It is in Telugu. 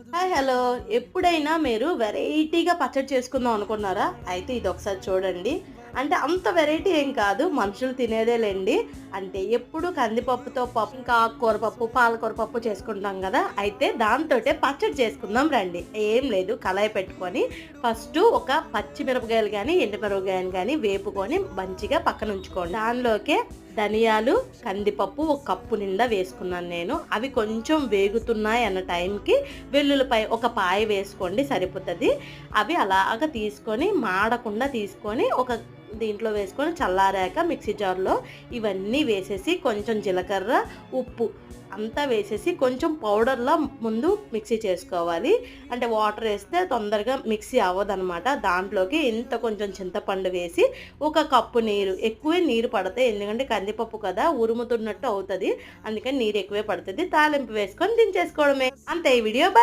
Hi hello. ఎప్పుడైనా మీరు వెరైటీగా పచ్చడి చేసుకుందాం అనుకున్నారా? అయితే ఇది ఒకసారి చూడండి. అంటే అంత వెరైటీ ఏం కాదు. మనుషులు తినేదేలేండి అంటే ఎప్పుడు కందిపప్పుతో పప్పు ఇంకా కూరపప్పు పాలకూర పప్పు చేసుకుంటాం కదా. అయితే దాంతో పచ్చడి చేసుకుందాం రండి. ఏం లేదు. కళాయి పెట్టుకొని ఫస్ట్ ఒక పచ్చిమిరపకాయలు కానీ ఎండుమిరపకాయలు కానీ వేపుకొని మంచిగా పక్కన ఉంచుకోండి. దానిలోకే ధనియాలు కందిపప్పు ఒక కప్పు నిండా వేసుకున్నాను నేను. అవి కొంచెం వేగుతున్నాయి అన్న టైంకి వెల్లుల్లిపై ఒక పాయ వేసుకోండి సరిపోతుంది. అవి అలాగ తీసుకొని మాడకుండా తీసుకొని ఒక దీంట్లో వేసుకొని చల్లారాక మిక్సీ జార్లో ఇవన్నీ వేసేసి కొంచెం జీలకర్ర ఉప్పు అంతా వేసేసి కొంచెం పౌడర్లో ముందు మిక్సీ చేసుకోవాలి. అంటే వాటర్ వేస్తే తొందరగా మిక్సీ అవ్వదనమాట దాంట్లోకి ఇంత కొంచెం చింతపండు వేసి ఒక కప్పు నీరు ఎక్కువే నీరు పడతాయి. ఎందుకంటే కందిపప్పు కదా ఉరుముతున్నట్టు అవుతుంది. అందుకని నీరు ఎక్కువే పడుతుంది. తాలింపు వేసుకొని దించేసుకోవడమే. అంతే ఈ వీడియో. బాయ్